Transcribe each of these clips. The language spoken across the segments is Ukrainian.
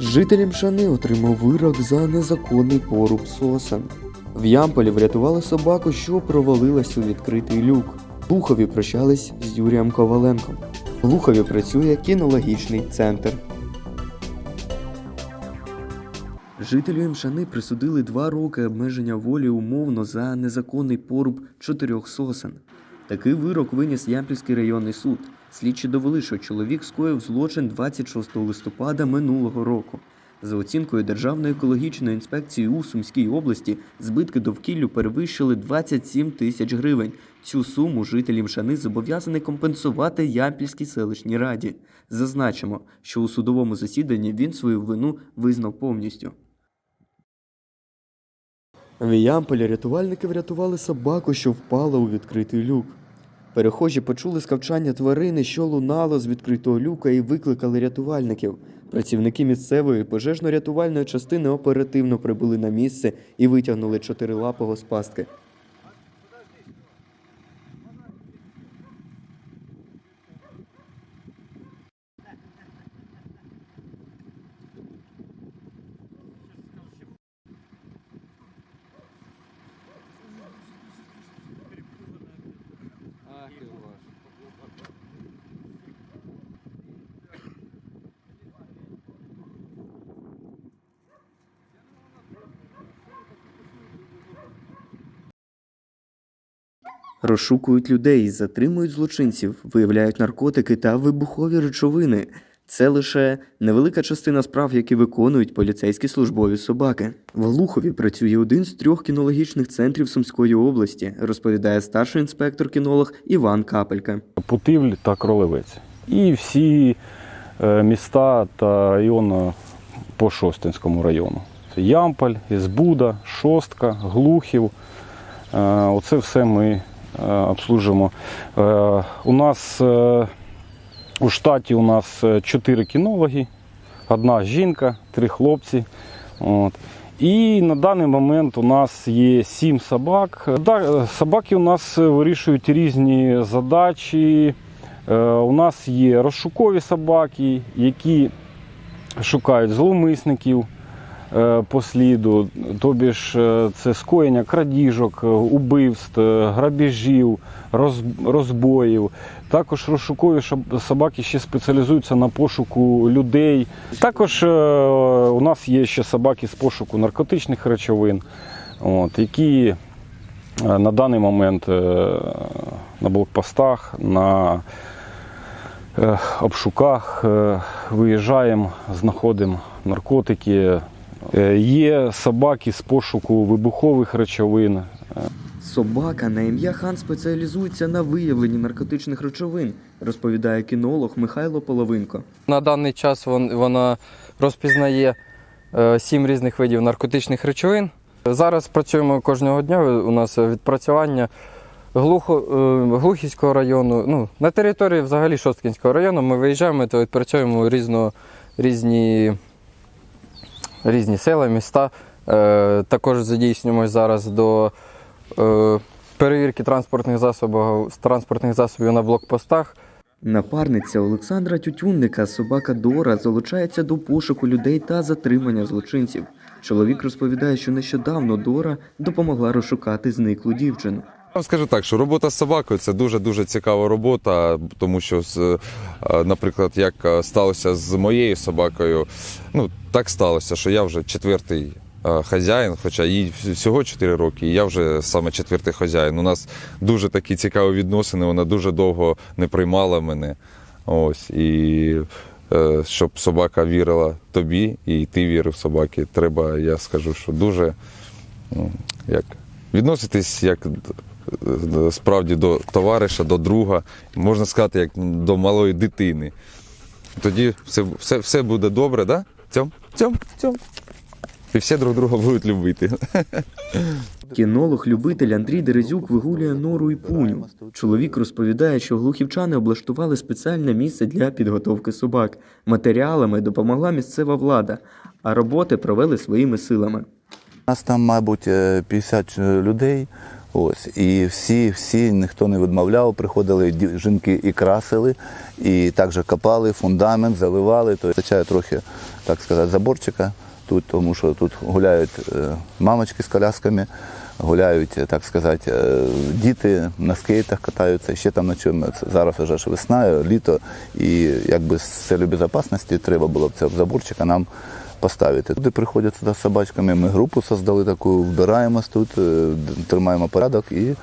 Житель Мшани отримав вирок за незаконний поруб сосен. В Ямполі врятували собаку, що провалилась у відкритий люк. Лухові прощались з Юрієм Коваленком. В Лухові працює кінологічний центр. Жителю Імшани присудили два роки обмеження волі умовно за незаконний поруб чотирьох сосен. Такий вирок виніс Ямпільський районний суд. Слідчі довели, що чоловік скоїв злочин 26 листопада минулого року. За оцінкою Державної екологічної інспекції у Сумській області, збитки довкіллю перевищили 27 тисяч гривень. Цю суму жителі Мшани зобов'язані компенсувати Ямпільській селищній раді. Зазначимо, що у судовому засіданні він свою вину визнав повністю. В Ямполі рятувальники врятували собаку, що впала у відкритий люк. Перехожі почули скавчання тварини, що лунало з відкритого люка, і викликали рятувальників. Працівники місцевої пожежно-рятувальної частини оперативно прибули на місце і витягнули чотирилапого з пастки. Розшукують людей, затримують злочинців, виявляють наркотики та вибухові речовини. Це лише невелика частина справ, які виконують поліцейські службові собаки. В Глухові працює один з трьох кінологічних центрів Сумської області, розповідає старший інспектор-кінолог Іван Капелька. Путивль та Кролевець. І всі е, міста та райони по Шостинському району. Ямполь, Ізбуда, Шостка, Глухів. Е, Оце все ми е. Е, У нас е, у штаті у нас е, чотири кінологи, одна жінка, три хлопці. От. І на даний момент у нас є сім собак. Собаки у нас вирішують різні задачі. У нас є розшукові собаки, які шукають зловмисників по сліду, тобі ж е, це скоєння крадіжок, е, убивств, е, грабіжів, розбоїв. Також розшукові собаки ще спеціалізуються на пошуку людей. Також е, у нас є ще собаки з пошуку наркотичних речовин, от, які е, на даний момент е, на блокпостах, на е, обшуках е, виїжджаємо, знаходимо наркотики. Е, Є собаки з пошуку вибухових речовин. Собака на ім'я Хан спеціалізується на виявленні наркотичних речовин, розповідає кінолог Михайло Половинко. На даний час вона розпізнає е, сім різних видів наркотичних речовин. Зараз працюємо кожного дня. У нас відпрацювання Глухо, е, Глухівського району. Ну, на території взагалі Шосткінського району ми виїжджаємо та відпрацьовуємо різно, різні, різні села, міста. Е, Також задійснюємося зараз до е, перевірки транспортних засобів, транспортних засобів на блокпостах. Напарниця Олександра Тютюнника, собака Дора, залучається до пошуку людей та затримання злочинців. Чоловік розповідає, що нещодавно Дора допомогла розшукати зниклу дівчину. Вам скажу так, що робота з собакою це дуже дуже цікава робота, тому що, е, наприклад, як е, сталося з моєю собакою, ну так сталося, що я вже четвертий е, хазяїн, хоча їй всього 4 роки, і я вже саме четвертий хазяїн. У нас дуже такі цікаві відносини. Вона дуже довго не приймала мене. Ось і щоб собака вірила тобі, і ти вірив собаці, треба, я скажу, що дуже ну, як відноситись як справді до товариша, до друга, можна сказати, як до малої дитини. Тоді все, все, все буде добре, да? Цьом, цьом, цьом. І всі друг друга будуть любити. Кінолог-любитель Андрій Дерезюк вигулює нору і пуню. Чоловік розповідає, що глухівчани облаштували спеціальне місце для підготовки собак. Матеріалами допомогла місцева влада, а роботи провели своїми силами. У нас там, мабуть, е, 50 людей. Ось і всі, всі ніхто не відмовляв. Приходили жінки і красили, і також копали фундамент, заливали. То вистачає трохи, так сказати, заборчика тут, тому що тут гуляють е, мамочки з колясками, гуляють, е, так сказати, е, діти на скейтах катаються. Ще там на чому зараз вже ж весна, літо, і якби з целью безпечності треба було б цей заборчик, а нам поставити. Туди приходять сюди з собачками. Ми групу создали таку, вбираємось тут, е, тримаємо порядок і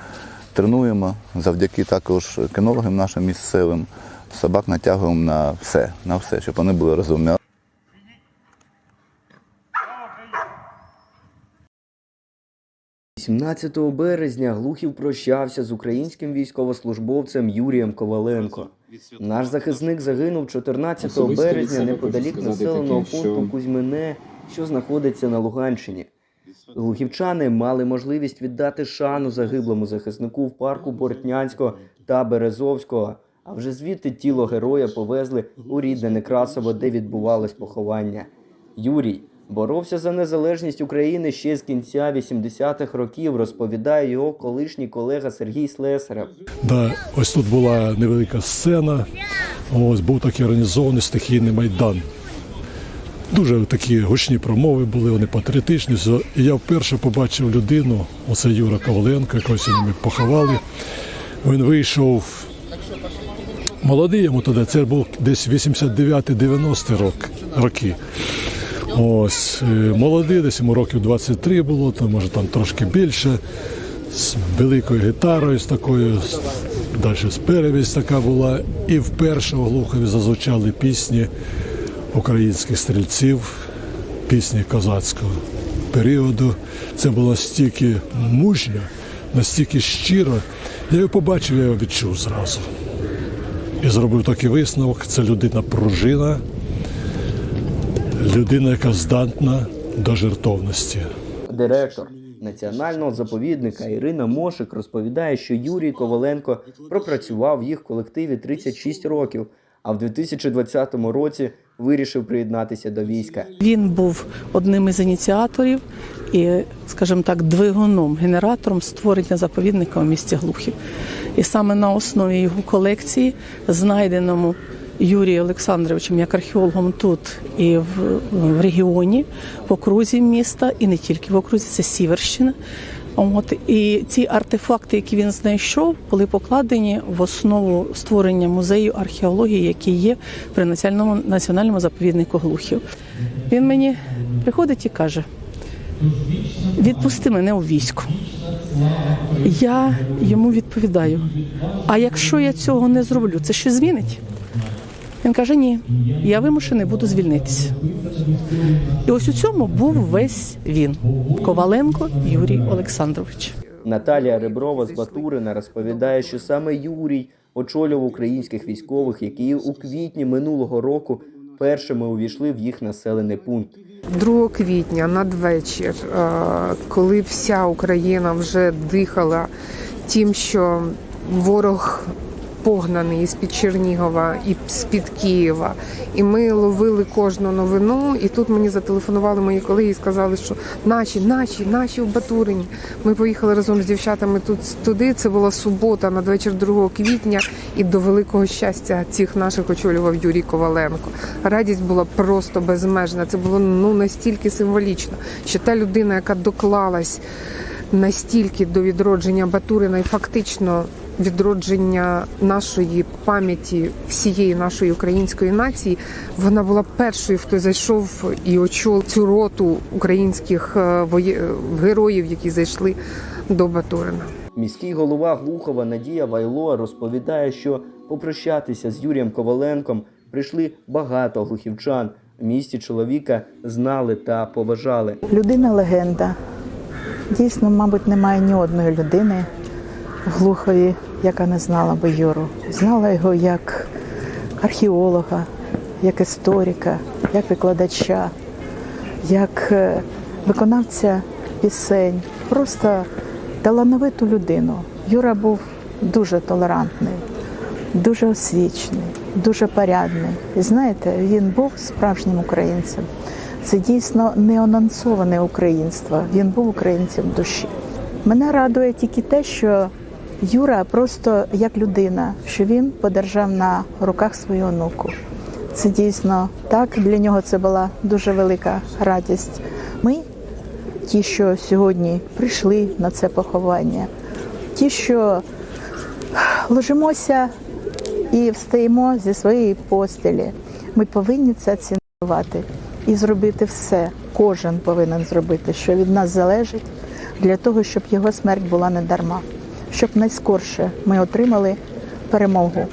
тренуємо завдяки також кінологам нашим місцевим. Собак натягуємо на все, на все, щоб вони були розумні. 17 березня Глухів прощався з українським військовослужбовцем Юрієм Коваленко. Наш захисник загинув 14 Особисто березня неподалік населеного пункту що- Кузьмине, що знаходиться на Луганщині. Глухівчани мали можливість віддати шану загиблому захиснику в парку Бортнянського та Березовського. А вже звідти тіло героя повезли у рідне Некрасово, де відбувалось поховання. Юрій боровся за незалежність України ще з кінця 80-х років, розповідає його колишній колега Сергій Слесарев. Да, ось тут була невелика сцена. Ось був такий організований стихійний майдан. Дуже такі гучні промови були, вони патріотичні. І я вперше побачив людину, оце Юра Коваленко, якого сьогодні поховали. Він вийшов молодий йому тоді, це був десь 89-90 рок, роки. Ось, е, молодий, десь йому років 23 було, то може там трошки більше з великою гітарою, з такою, далі з перевість така була. І вперше у Глухові зазвучали пісні українських стрільців, пісні козацького періоду. Це було стільки мужньо, настільки щиро. Я його побачив, я його відчув зразу. І зробив такий висновок: це людина пружина, людина, яка здатна до жертовності. Директор національного заповідника Ірина Мошик розповідає, що Юрій Коваленко пропрацював в їх колективі 36 років, а в 2020 році вирішив приєднатися до війська. Він був одним із ініціаторів і, скажімо так, двигуном, генератором створення заповідника у місті Глухів. І саме на основі його колекції, знайденому Юрієм Олександровичем як археологом тут і в, в регіоні, в окрузі міста, і не тільки в окрузі, це Сіверщина. От і ці артефакти, які він знайшов, були покладені в основу створення музею археології, який є при національному національному заповіднику Глухів. Він мені приходить і каже: відпусти мене у військо. Я йому відповідаю: а якщо я цього не зроблю, це що змінить? Він каже: ні, я вимушений буду звільнитися. І ось у цьому був весь він Коваленко Юрій Олександрович. Наталія Реброва з Батурина розповідає, що саме Юрій очолював українських військових, які у квітні минулого року першими увійшли в їх населений пункт. 2 квітня надвечір, е, коли вся Україна вже дихала тим, що ворог погнаний із під Чернігова і з під Києва, і ми ловили кожну новину. І тут мені зателефонували мої колеги і сказали, що наші, наші, наші в Батурині. Ми поїхали разом з дівчатами тут туди. Це була субота, надвечір 2 квітня, і до великого щастя цих наших очолював Юрій Коваленко. Радість була просто безмежна. Це було ну настільки символічно, що та людина, яка доклалась настільки до відродження Батурина і фактично відродження нашої пам'яті всієї нашої української нації, вона була першою, хто зайшов і очолив цю роту українських е, воє- героїв, які зайшли до Батурина. Міський голова Глухова Надія Вайло розповідає, що попрощатися з Юрієм Коваленком прийшли багато глухівчан. В місті чоловіка знали та поважали. Людина легенда. Дійсно, мабуть, немає ні одної людини в Глухові, яка не знала би Юру. Знала його як археолога, як історика, як викладача, як е, виконавця пісень, просто талановиту людину. Юра був дуже толерантний, дуже освічений, дуже порядний. І знаєте, він був справжнім українцем. Це дійсно не анонсоване українство. Він був українцем душі. Мене радує тільки те, що Юра просто як людина, що він подержав на руках свою онуку. Це дійсно так. Для нього це була дуже велика радість. Ми, ті, що сьогодні прийшли на це поховання, ті, що ложимося і встаємо зі своєї постелі, ми повинні це цінувати і зробити все. Кожен повинен зробити, що від нас залежить, для того, щоб його смерть була не дарма, щоб найскорше ми отримали перемогу.